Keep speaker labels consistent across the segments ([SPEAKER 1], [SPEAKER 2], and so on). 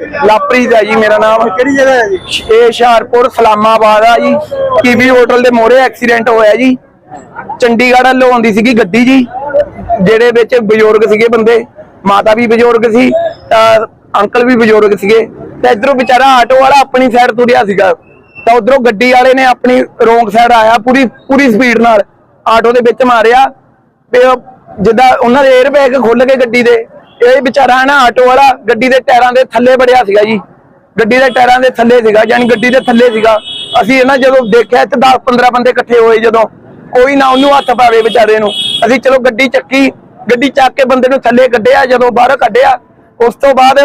[SPEAKER 1] ਲਾਪਰੀਤ ਹੈ ਜੀ ਮੇਰਾ ਨਾਮ।
[SPEAKER 2] ਕਿਹੜੀ ਜਗ੍ਹਾ ਹੈ ਜੀ?
[SPEAKER 1] ਇਹ ਹੁਸ਼ਿਆਰਪੁਰ ਸਲਾਮਾਬਾਦ ਆ ਜੀ। ਕੀਵੀ ਹੋਟਲ ਦੇ ਮੋਹਰੇ ਐਕਸੀਡੈਂਟ ਹੋਇਆ ਜੀ। ਚੰਡੀਗੜ੍ਹ ਵੱਲੋਂ ਆਉਂਦੀ ਸੀਗੀ ਗੱਡੀ ਜੀ ਜਿਹੜੇ ਵਿੱਚ ਬਜ਼ੁਰਗ ਸੀਗੇ ਬੰਦੇ। ਮਾਤਾ ਵੀ ਬਜ਼ੁਰਗ ਸੀ ਤਾਂ ਅੰਕਲ ਵੀ ਬਜ਼ੁਰਗ ਸੀਗੇ। ਤੇ ਇਧਰੋਂ ਵਿਚਾਰਾ ਆਟੋ ਵਾਲਾ ਆਪਣੀ ਸਾਈਡ ਤੁਰਿਆ ਸੀਗਾ। ਤਾਂ ਉਧਰੋਂ ਗੱਡੀ ਵਾਲੇ ਨੇ ਆਪਣੀ ਰੋਂਗ ਸਾਈਡ ਆਇਆ ਪੂਰੀ ਪੂਰੀ ਸਪੀਡ ਨਾਲ। ਆਟੋ ਦੇ ਵਿੱਚ ਮਾਰਿਆ। ਤੇ ਜਿੱਦਾਂ ਉਹਨਾਂ ਦੇ 에ਅਰ ਬੈਗ ਖੁੱਲ ਕੇ ਗੱਡੀ ਦੇ। ਇਹ ਵਿਚਾਰਾ ਨਾ ਆਟੋ ਵਾਲਾ, ਗੱਡੀ ਦੇ ਟਾਇਰਾਂ ਦੇ ਥੱਲੇ ਵੜਿਆ ਸੀਗਾ ਜੀ। ਗੱਡੀ ਦੇ ਟਾਇਰਾਂ ਦੇ ਥੱਲੇ ਸੀਗਾ, ਯਾਨੀ ਗੱਡੀ ਦੇ ਥੱਲੇ ਸੀਗਾ। ਅਸੀਂ ਇਹਨਾਂ ਜਦੋਂ ਦੇਖਿਆ ਤੇ 10 15 ਬੰਦੇ ਇਕੱਠੇ ਹੋਏ ਜਦੋਂ, ਕੋਈ ਨਾ ਉਹਨੂੰ ਹੱਥ ਪਾਵੇ ਵਿਚਾਰੇ ਨੂੰ। ਅਸੀਂ ਚਲੋ ਗੱਡੀ ਚੱਕੀ, ਗੱਡੀ ਚੱਕ ਕੇ ਬੰਦੇ ਨੂੰ ਥੱਲੇ ਕੱਢਿਆ, ਜਦੋਂ ਬਾਹਰ ਕੱਢਿਆ, ਉਸ ਤੋਂ ਬਾਅਦ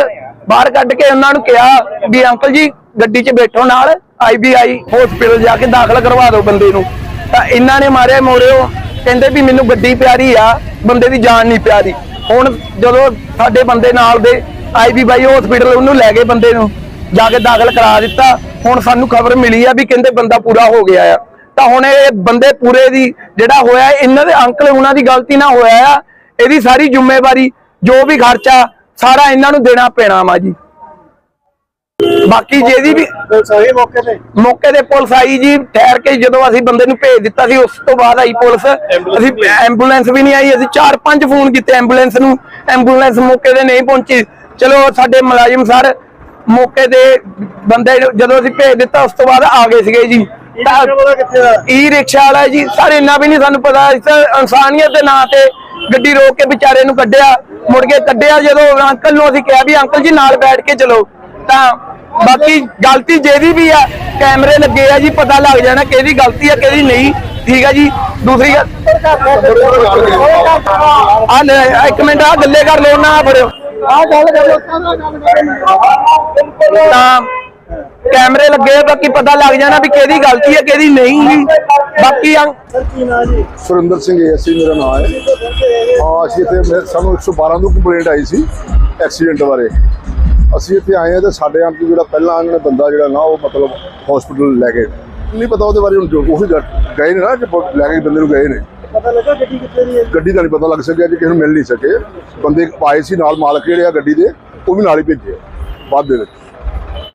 [SPEAKER 1] ਬਾਹਰ ਕੱਢ ਕੇ ਉਹਨਾਂ ਨੂੰ ਕਿਹਾ ਵੀ ਅੰਕਲ ਜੀ, ਗੱਡੀ 'ਚ ਬੈਠੋ ਨਾਲ ਆਈਬੀਆਈ ਹਸਪੀਟਲ ਜਾ ਕੇ ਦਾਖਲ ਕਰਵਾ ਦਿਓ ਬੰਦੇ ਨੂੰ। ਤਾਂ ਇਹਨਾਂ ਨੇ ਮਾਰਿਆ ਮੋਰਿਓ, ਕਹਿੰਦੇ ਵੀ ਮੈਨੂੰ ਗੱਡੀ ਪਿਆਰੀ ਆ, ਬੰਦੇ ਦੀ ਜਾਨ ਨਹੀਂ ਪਿਆਰੀ। ਹੁਣ ਜਦੋਂ ਸਾਡੇ ਬੰਦੇ ਨਾਲ ਦੇ ਆਈਬੀਆਈ ਹਸਪੀਟਲ ਉਹਨੂੰ ਲੈ ਗਏ ਬੰਦੇ ਨੂੰ, ਜਾ ਕੇ ਦਾਖਲ ਕਰਾ ਦਿੱਤਾ, ਹੁਣ ਸਾਨੂੰ ਖਬਰ ਮਿਲੀ ਆ ਵੀ ਕਹਿੰਦੇ ਬੰਦਾ ਪੂਰਾ ਹੋ ਗਿਆ ਆ। ਤਾਂ ਹੁਣ ਇਹ ਬੰਦੇ ਪੂਰੇ ਦੀ ਜਿਹੜਾ ਹੋਇਆ, ਇਹਨਾਂ ਦੇ ਅੰਕਲ ਉਹਨਾਂ ਦੀ ਗਲਤੀ ਨਾਲ ਹੋਇਆ ਆ, ਇਹਦੀ ਸਾਰੀ ਜ਼ਿੰਮੇਵਾਰੀ, ਜੋ ਵੀ ਖਰਚਾ, ਸਾਰਾ ਇਹਨਾਂ ਨੂੰ ਦੇਣਾ ਪੈਣਾ ਵਾ ਜੀ। ਬਾਕੀ ਜਿਹਦੀ ਵੀ
[SPEAKER 2] ਆਈ ਮੌਕੇ ਤੇ?
[SPEAKER 1] ਮੌਕੇ ਤੇ ਪੁਲਿਸ ਆਈ ਜੀ ਠਹਿਰ ਕੇ ਜਦੋਂ ਅਸੀਂ ਬੰਦੇ ਨੂੰ ਭੇਜ ਦਿੱਤਾ ਸੀ ਉਸ ਤੋਂ ਬਾਅਦ ਆਈ ਪੁਲਿਸ। ਅਸੀਂ ਐਂਬੂਲੈਂਸ ਵੀ ਨਹੀਂ ਆਈ ਅਸੀਂ 4-5 ਫੋਨ ਕੀਤੇ ਐਂਬੂਲੈਂਸ ਨੂੰ। ਐਂਬੂਲੈਂਸ ਮੌਕੇ ਤੇ ਨਹੀਂ ਪਹੁੰਚੀ। ਚਲੋ ਸਾਡੇ ਮੁਲਾਜ਼ਮ ਸਰ ਮੌਕੇ ਤੇ ਬੰਦੇ ਜਦੋਂ ਅਸੀਂ ਭੇਜ ਦਿੱਤਾ ਉਸ ਤੋਂ ਬਾਅਦ ਆ ਗਏ ਸੀਗੇ ਜੀ। ਈ ਰਿਕਸ਼ਾ ਵਾਲਾ ਜੀ। ਸਰ ਇੰਨਾ ਵੀ ਨਹੀਂ ਸਾਨੂੰ ਪਤਾ। ਇਸ ਇਨਸਾਨੀਅਤ ਦੇ ਨਾਂ ਤੇ ਗੱਡੀ ਰੋਕ ਕੇ ਵਿਚਾਰੇ ਨੂੰ ਕੱਢਿਆ ਮੁੜ ਕੇ ਕੱਢਿਆ ਜਦੋਂ ਅੰਕਲ ਨੂੰ ਅਸੀਂ ਕਿਹਾ ਵੀ ਅੰਕਲ ਜੀ ਨਾਲ ਬੈਠ ਕੇ ਚਲੋ। ਤਾਂ ਬਾਕੀ ਗਲਤੀ ਜਿਹਦੀ ਵੀ ਆ, ਕੈਮਰੇ ਲੱਗੇ ਆ ਜੀ, ਪਤਾ ਲੱਗ ਜਾਣਾ ਕਿਹਦੀ ਗਲਤੀ ਆ, ਕਿਹਦੀ ਨਹੀਂ। ਠੀਕ ਆ ਜੀ। ਦੂਸਰੀ ਗੱਲ ਆ ਲੈ, ਇੱਕ ਮਿੰਟ ਆ ਗੱਲੇ ਕਰ ਲਓ ਨਾ ਫੜਿਓ।
[SPEAKER 2] ਆ ਗੱਲ ਕਰ
[SPEAKER 1] ਤਾਂ ਕੈਮਰੇ ਲੱਗੇ ਬਾਕੀ ਪਤਾ ਲੱਗ ਜਾਣਾ ਵੀ ਕਿਹਦੀ ਗਲਤੀ ਆ, ਕਿਹਦੀ ਨਹੀਂ ਬਾਕੀ
[SPEAKER 3] ਸੁਰਿੰਦਰ ਸਿੰਘ ਏਸੀ ਮੇਰਾ ਨਾਮ ਹੈ। ਹਾਂ, ਅਸੀਂ ਇੱਥੇ ਸਾਨੂੰ 112 ਤੋਂ ਕੰਪਲੇਂਟ ਆਈ ਸੀ ਐਕਸੀਡੈਂਟ ਬਾਰੇ। ਅਸੀਂ ਇੱਥੇ ਆਏ ਹਾਂ ਤੇ ਸਾਡੇ ਕੇ ਜਿਹੜਾ ਪਹਿਲਾਂ ਇਹਨਾਂ ਨੇ ਬੰਦਾ ਜਿਹੜਾ ਨਾ ਉਹ ਮਤਲਬ ਹਸਪੀਟਲ ਲੈ ਗਏ ਨਹੀਂ ਪਤਾ ਉਹਦੇ ਬਾਰੇ ਹੁਣ ਜੋ ਉਹੀ ਗਏ ਨੇ ਨਾ ਕਿ ਲੈ ਕੇ ਬੰਦੇ ਨੂੰ ਗਏ ਨੇ।
[SPEAKER 2] ਪਤਾ ਲੱਗਾ ਗੱਡੀ ਕਿੱਥੇ ਦੀ ਹੈ
[SPEAKER 3] ਗੱਡੀ ਦਾ ਨਹੀਂ ਪਤਾ ਲੱਗ ਸਕਿਆ ਕਿ ਕਿਸੇ ਨੂੰ ਮਿਲ ਨਹੀਂ ਸਕੇ। ਬੰਦੇ ਆਏ ਸੀ ਨਾਲ ਮਾਲਕ ਜਿਹੜੇ ਆ ਗੱਡੀ ਦੇ ਉਹ ਵੀ ਨਾਲ ਹੀ ਭੇਜੇ ਬਾਅਦ ਦੇ ਵਿੱਚ।